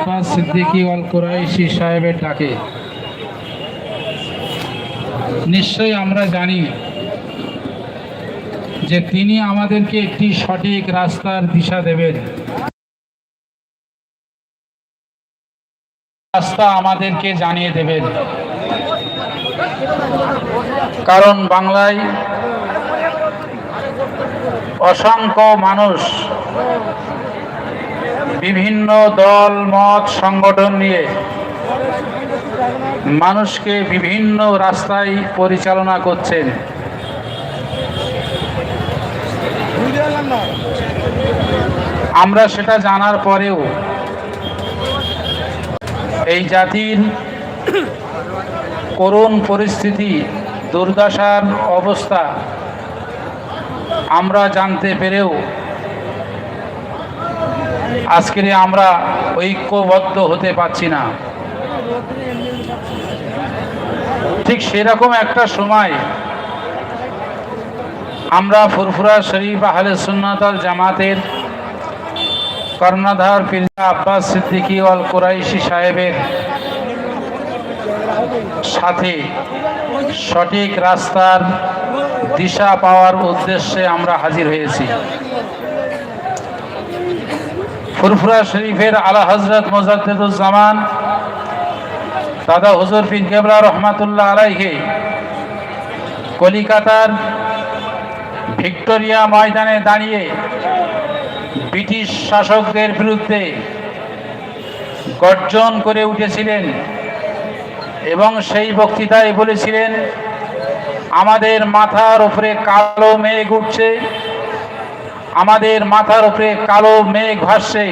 আব্বাস সিদ্দিকী অল কুরাইশি সাহেবের ডাকে। নিশ্চয়ই আমরা জানি যে তিনি আমাদেরকে একটি সঠিক রাস্তার দিশা দেবেন। রাস্তা আমাদেরকে জানিয়ে দেবেন। কারণ বাংলায় অসংখ্য মানুষ বিভিন্ন দল, মত, সংগঠন নিয়ে মানুষকে বিভিন্ন রাস্তায় পরিচালনা করছেন। আমরা সেটা জানার পরেও এই জাতির করুণ পরিস্থিতি, দুর্দশার অবস্থা আমরা জানতে পেরেও আজকের আমরা ঐক্যবদ্ধ হতে পারছি না। ঠিক সেরকম একটা সময় আমরা ফুরফুরা শরীফ আহলে সুন্নাতল জামাতের কর্ণধার পিরজা আব্বাস সিদ্দিকী অল কুরাইশি সাহেবের সাথে সঠিক রাস্তার দিশা পাওয়ার উদ্দেশ্যে আমরা হাজির হয়েছি। ফুরফুরা শরীফের আলা হজরত মোজাদ্দুজ্জামান দাদা হুজুর বিন কেবলা রহমাতুল্লাহ আলাইকে কলিকাতার ভিক্টোরিয়া ময়দানে দাঁড়িয়ে ব্রিটিশ শাসকদের বিরুদ্ধে গর্জন করে উঠেছিলেন এবং সেই বক্তৃতায় বলেছিলেন, আমাদের মাথার উপরে কালো মেঘ উঠছে। আমাদের মাথার উপরে কালো মেঘ ভাসছে।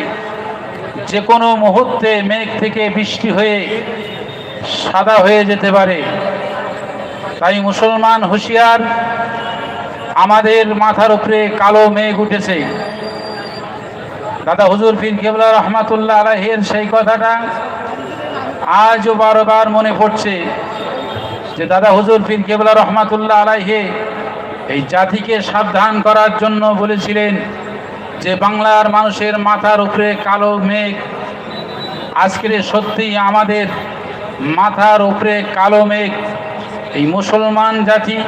যে কোনো মুহূর্তে মেঘ থেকে বৃষ্টি হয়ে সাদা হয়ে যেতে পারে। তাই মুসলমান হুঁশিয়ার, আমাদের মাথার উপরে কালো মেঘ উঠেছে। দাদা হুজুর ফিন কেবলা রহমাতুল্লাহ আলাহের সেই কথাটা আজও বারবার মনে পড়ছে যে দাদা হুজুর ফিন কেবলা রহমাতুল্লাহ আলাহে এই জাতিকে সাবধান করার জন্য বলেছিলেন যে বাংলার মানুষের মাথার উপরে কালো মেঘ, আজকের সত্যিই আমাদের মাথার উপরে কালো মেঘ। এই মুসলমান জাতি,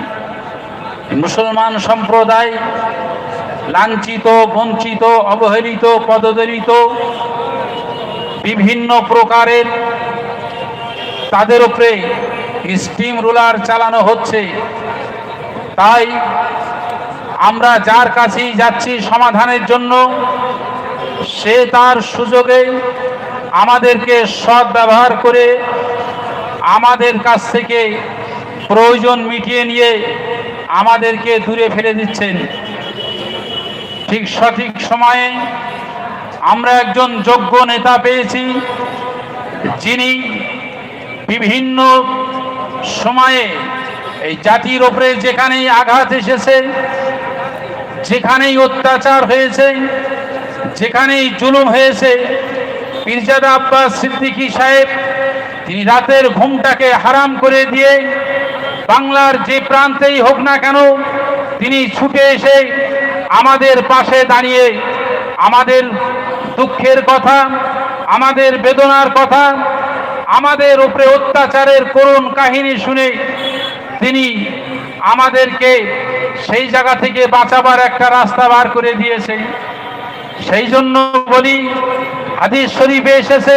মুসলমান সম্প্রদায়, লাঞ্ছিত, বঞ্চিত, অবহেলিত, পদদলিত, বিভিন্ন প্রকারের তাদের উপরে স্টিম রুলার চালানো হচ্ছে। তাই আমরা যার কাছেই যাচ্ছি সমাধানের জন্য, সে তার সুযোগে আমাদেরকে সৎ ব্যবহার করে আমাদের কাছ থেকে প্রয়োজন মিটিয়ে নিয়ে আমাদেরকে দূরে ফেলে দিচ্ছেন। ঠিক সঠিক সময়ে আমরা একজন যোগ্য নেতা পেয়েছি, যিনি বিভিন্ন সময়ে এই জাতির ওপরে যেখানেই আঘাত এসেছে, যেখানেই অত্যাচার হয়েছে, যেখানেই জুলুম হয়েছে পীরজাদা আব্বাস সিদ্দিকী সাহেব, তিনি রাতের ঘুমটাকে হারাম করে দিয়ে বাংলার যে প্রান্তেই হোক না কেন, তিনি ছুটে এসে আমাদের পাশে দাঁড়িয়ে আমাদের দুঃখের কথা, আমাদের বেদনার কথা, আমাদের উপরে অত্যাচারের করুণ কাহিনী শুনে তিনি আমাদেরকে সেই জায়গা থেকে বাঁচাবার একটা রাস্তা বার করে দিয়েছে। সেই জন্য বলি, হাদিস শরীফে এসেছে,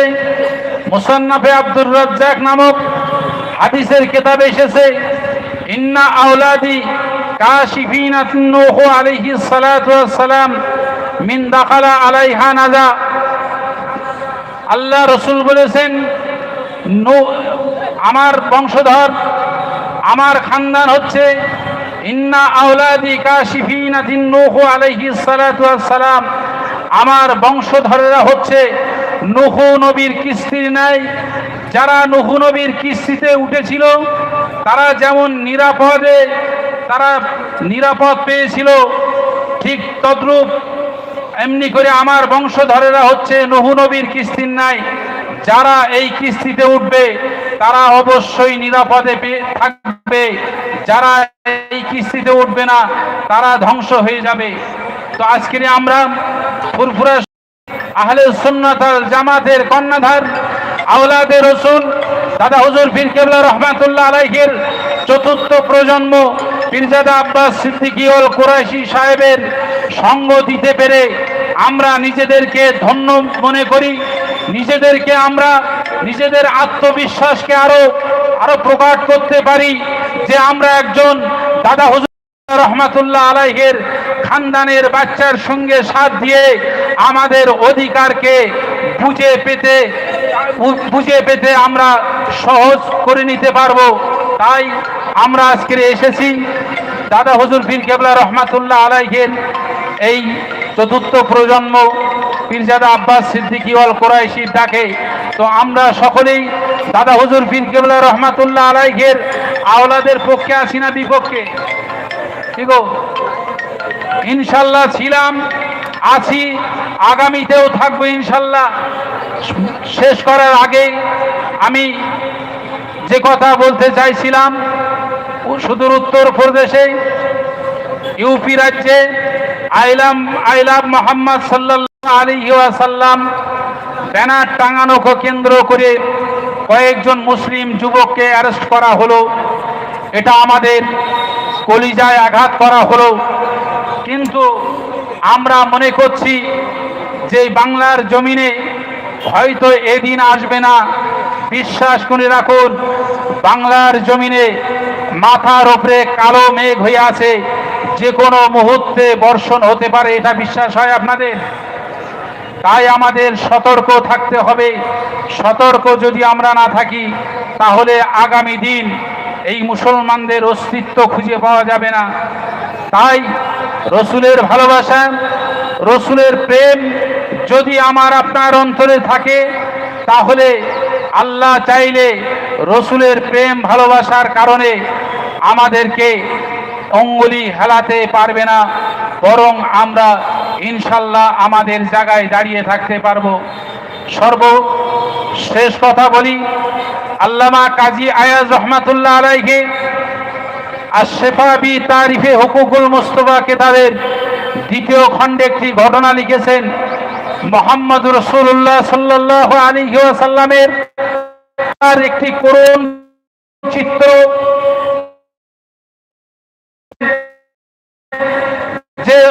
মুসান্নাফে আব্দুর রাজ্জাক নামক হাদিসের কেতাবে এসেছে, ইন্না আউলাদি কাশিফিনা সালাম আলাইহা নাজা। আল্লাহ রসুল বলেছেন আমার বংশধর আমার খানদান হচ্ছে, ইন্না আমার বংশধরেরা হচ্ছে, নুহু নবীর কিস্তির নাই যারা নুহু নবীর কিস্তিতে উঠেছিল, তারা যেমন নিরাপদে, তারা নিরাপদ পেয়েছিল, ঠিক তদ্রূপ। এমনি করে আমার বংশধরেরা হচ্ছে, নুহু নবীর কিস্তির নাই যারা এই কিস্তিতে উঠবে, তারা অবশ্যই নিরাপদে থাকবে। যারা এই কিস্তিতে উঠবে না, তারা ধ্বংস হয়ে যাবে। তো আজকে আমরা ফুরফুরা আহলে সুন্নাত আল জামাতের কর্ণধার আওলাদে রসুল, দাদা হুজুর পীর রহমাতুল্লাহ আলাইহির চতুর্থ প্রজন্ম, পীরজাদা আব্বাস সিদ্দিকিউল কুরাইশি সাহেবের সঙ্গ দিতে পেরে আমরা নিজেদেরকে ধন্য মনে করি। নিজেদেরকে আমরা, নিজেদের আত্মবিশ্বাসকে আরও আরও প্রকাট করতে পারি যে আমরা একজন দাদা হুজুর রহমাতুল্লাহ আলাইহের খানদানের বাচ্চার সঙ্গে সাথ দিয়ে আমাদের অধিকারকে বুঝে পেতে বুঝে পেতে আমরা সহজ করে নিতে পারব। তাই আমরা আজকে এসেছি দাদা হজুর পীর কেবলা রহমাতুল্লাহ আলাইহের এই চতুর্থ প্রজন্ম পীরজাদা আব্বাস সিদ্দিকি ওয়াল কোরাইশির ডাকে। তো আমরা সকলেই দাদা হুজুর পীর কেবলা রহমাতুল্লাহ আলাইহের আওলাদের পক্ষে আছি না বিপক্ষে? ঠিক ইনশাল্লাহ ছিলাম, আছি, আগামীতেও থাকব ইনশাল্লাহ। শেষ করার আগে আমি যে কথা বলতে চাইছিলাম সুদূর উত্তর প্রদেশে ইউপি রাজ্যে আইলাম আইলাম মোহাম্মদ সাল্লাহ আলী সাল্লাম ব্যানার টাঙানোকে কেন্দ্র করে কয়েকজন মুসলিম যুবককে অ্যারেস্ট করা হলো। এটা আমাদের কলিজায় আঘাত করা হলো। কিন্তু আমরা মনে করছি যে বাংলার জমিনে হয়তো এদিন আসবে না। বিশ্বাস করে রাখুন, বাংলার জমিনে মাথার ওপরে কালো মেঘ হয়ে আছে। যে কোনো মুহূর্তে বর্ষণ হতে পারে, এটা বিশ্বাস হয় আপনাদের? তাই আমাদের সতর্ক থাকতে হবে। সতর্ক যদি আমরা না থাকি, তাহলে আগামী দিন এই মুসলমানদের অস্তিত্ব খুঁজে পাওয়া যাবে না। তাই রসুলের ভালোবাসা, রসুলের প্রেম যদি আমার আপনার অন্তরে থাকে, তাহলে আল্লাহ চাইলে রসুলের প্রেম ভালোবাসার কারণে আমাদেরকে অঙ্গুলি হেলাতে পারবে না, বরং আমরা ইনশাল্লাহ আমাদের জায়গায় দাঁড়িয়ে থাকতে পারব। সর্ব শেষ কথা বলি, আল্লামা কাজী আয়াজ রহমাতুল্লাহ আলাইকে আর শেফাবি তারিফে হুকুকুল মুস্তফা কেতাবের দ্বিতীয় খণ্ডে একটি ঘটনা লিখেছেন মোহাম্মদ রসুল্লাহ সাল্লাহ আলী সাল্লামের তার একটি করুণ চিত্র Thank you.